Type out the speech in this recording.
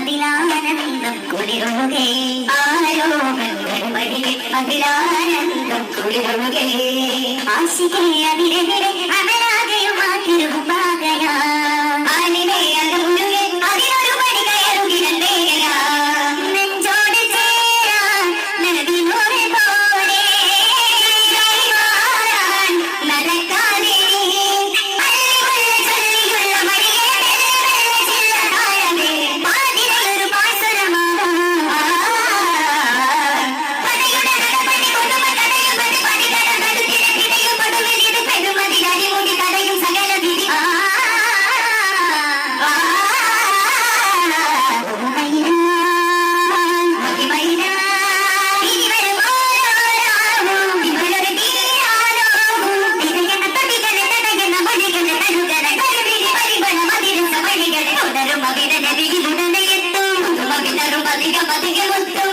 അതിലാനന്ദം കുളിരുകേ ആരോപങ്ങൾ വഴികൾ അതിലാനന്ദം കുളിരുകേ ആശികേ അതിലെതിരെ మదిగ మదిగ ముత్తం